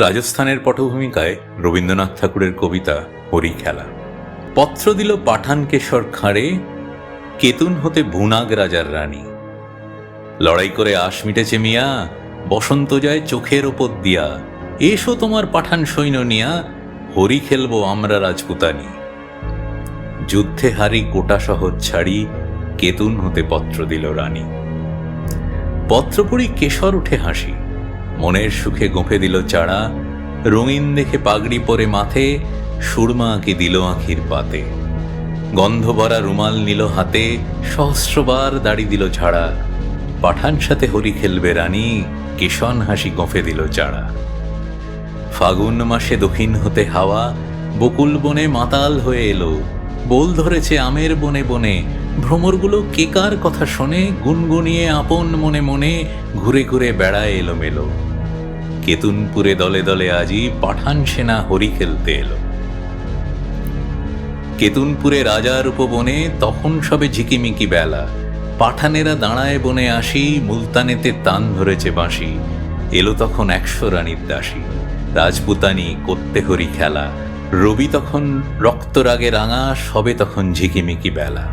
রাজস্থানের পটভূমিকায় রবীন্দ্রনাথ ঠাকুরের কবিতা হরি খেলা। পত্র দিল পাঠান কেশর খাঁড়ে, কেতুন হতে ভুনাগ রাজার রানী। লড়াই করে আশ মিটেছে মিয়া, বসন্ত যায় চোখের ওপর দিয়া। এসো তোমার পাঠান সৈন্য নিয়া, হরি খেলব আমরা রাজপুতানি। যুদ্ধে হারি কোটা শহর ছাড়ি, কেতুন হতে পত্র দিল রানী। পত্র পড়ি কেশর উঠে হাসি। মনের সুখে গোঁফে দিল চাড়া রঙিন দেখে পাগড়ি পরে মাথে, সুরমা আঁকি দিল আঁখির পাতে। গন্ধ ভরা রুমাল নিল হাতে, সহস্রবার দাড়ি দিল ঝাড়া। পাঠান সাথে হরি খেলবে রানী, কেশন হাসি গোঁফে দিল চাড়া ফাগুন মাসে দক্ষিণ হতে হাওয়া, বকুল বনে মাতাল হয়ে এলো। বোল ধরেছে আমের বনে বনে, ভ্রমরগুলো কেকার কথা শোনে, গুনগুনিয়ে আপন মনে মনে ঘুরে ঘুরে বেড়ায় এলো মেলো কেতুনপুরে দলে দলে আজি পাঠান সেনা হরি খেলতে এলো। কেতুনপুরে রাজার উপবনে তখন সবে ঝিকিমিকি বেলা। পাঠানেরা দাঁড়ায় বনে আসি, মুলতানেতে তান ধরেছে বাঁশি। এলো তখন একশো রানীর দাসী। রাজপুতানি করতে হরি খেলা। রবি তখন রক্তরাগে রাঙা, সবে তখন ঝিকিমিকি বেলা।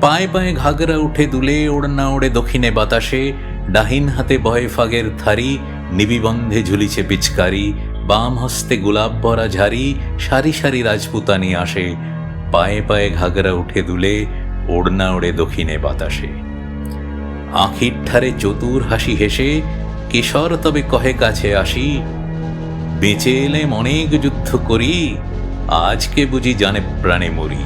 পায়ে পায়ে ঘাগরা উঠে দুলে, ওড়না ওড়ে দক্ষিণে বাতাসে। ডাহিন হাতে বয় ফাগের থারি। নিবিবন্ধে ঝুলিছে পিচকারি, বাম হস্তে গোলাপ ভরা ঝাড়ি, সারি সারি রাজপুতানি আসে, পায়ে পায়ে ঘাগরা উঠে দুলে, ওড়না ওড়ে দক্ষিণে বাতাসে। আখির ঠারে চতুর হাসি হেসে, কেশর তবে কহে কাছে আসি, বেঁচে এলেম অনেক যুদ্ধ করি, আজকে বুঝি জানে প্রাণে মরি।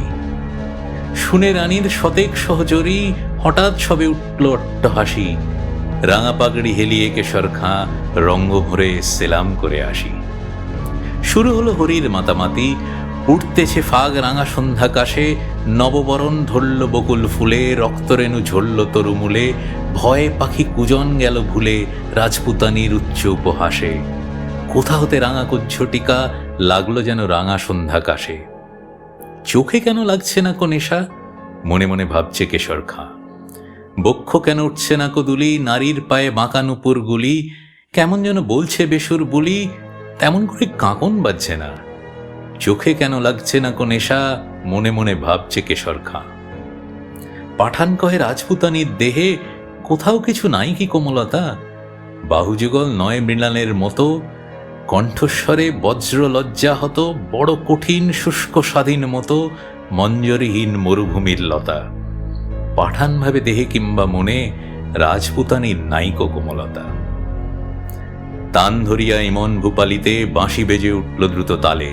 শুনে রানীর শতেক সহচরী, হঠাৎ সবে উঠল অট্ট হাসি রাঙা পাগড়ি হেলিয়ে কেশর খাঁ রঙ্গ ভরে সেলাম করে আসি। শুরু হলো হরির মাতামাতি, উঠতেছে ফাগ রাঙা সন্ধ্যাকাশে, নববরণ ধরল বকুল ফুলে, রক্তরেণু ঝরল তরুমূলে, ভয়ে পাখি কুজন গেল ভুলে, রাজপুতানির উচ্চ উপহাসে। কোথা হতে রাঙা কুজ্ঝটিকা, লাগল যেন রাঙা সন্ধ্যাকাশে। চোখে কেন লাগছে না কো নেশা? মনে মনে ভাবছে কেশর খাঁ। বক্ষ কেন উঠছে না কো দুলি নারীর পায়ে বাঁকা নুপুর গুলি। কেমন যেন বলছে বেসুর বুলি। তেমন করে কাঁকন বাজছে না। চোখে কেন লাগছে না কো নেশা? মনে মনে ভাবছে কেশর খাঁ। পাঠান কহে রাজপুতানির দেহে, কোথাও কিছু নাই কি কোমলতা? বাহুযুগল নয় মৃণালের মতো। কণ্ঠস্বরে বজ্র লজ্জা হতো, বড় কঠিন শুষ্ক স্বাধীন মতো, মঞ্জরিহীন মরুভূমির লতা। পাঠান ভাবে দেহে কিংবা মনে রাজপুতানির নাইক কোমলতা। তান ধরিয়া ইমন ভূপালিতে বাঁশি বেজে উঠল দ্রুত তালে।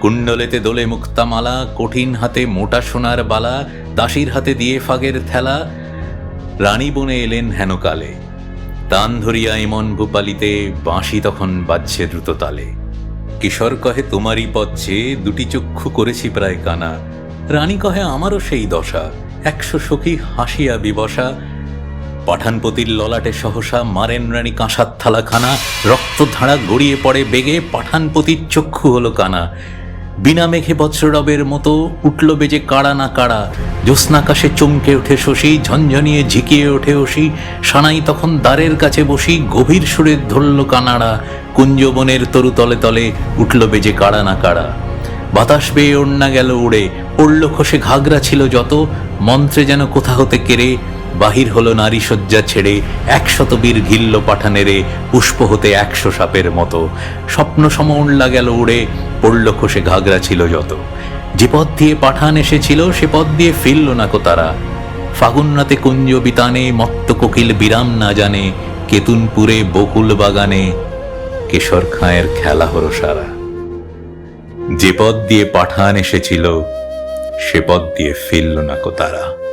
কুণ্ডলেতে দোলে মুক্তামালা কঠিন হাতে মোটা সোনার বালা, দাসীর হাতে দিয়ে ফাগের থেলা, রানী বনে এলেন হেনকালে তান ধরিয়া ইমন ভূপালিতে বাঁশি তখন বাজছে দ্রুত তালে। কিশোর কহে, তোমারই পথ চেয়ে দুটি চক্ষু করেছি প্রায় কানা। রানী কহে, আমারও সেই দশা। একশো সখী হাসিয়া বিবসা পাঠানপতির ললাটে সহসা মারেন রানী কাঁসার থালাখানা, রক্তধারা গড়িয়ে পড়ে বেগে পাঠানপতির চক্ষু হলো কানা। বিনা মেঘে বজ্ররবের মতো উঠল বেজে কাড়া না কাড়া, জ্যোৎস্নাকাশে চমকে ওঠে শশী, ঝনঝনিয়ে ঝিকিয়ে ওঠে ওসি সানাই তখন দ্বারের কাছে বসি, গভীর সুরে ধরল কানাড়া, কুঞ্জবনের তরু তলে তলে উঠল বেজে কাড়া না কাড়া। বাতাস বেয়ে ওড়না গেল উড়ে, পড়ল খসে ঘাগরা ছিল যত মন্ত্রে যেন কোথা হতে কেড়ে, বাহির হলো নারী শয্যা ছেড়ে, একশত বীর ঘিল্ল পাঠানেরে পুষ্প হতে একশো সাপের মতো। স্বপ্ন সম উড়লা গেল উড়ে, পড়ল খসে ঘাগরা ছিল যত। যে পথ দিয়ে পাঠান এসেছিল, সে পথ দিয়ে ফিরল না কো তারা। ফাগুন রাতে কুঞ্জ বিতানে, মত্ত কোকিল বিরাম না জানে, কেতুনপুরে বকুল বাগানে, কেশর খাঁয়ের খেলা হলো সারা। যে পথ দিয়ে পাঠান এসেছিল সে পথ দিয়ে ফিরল না কো তারা।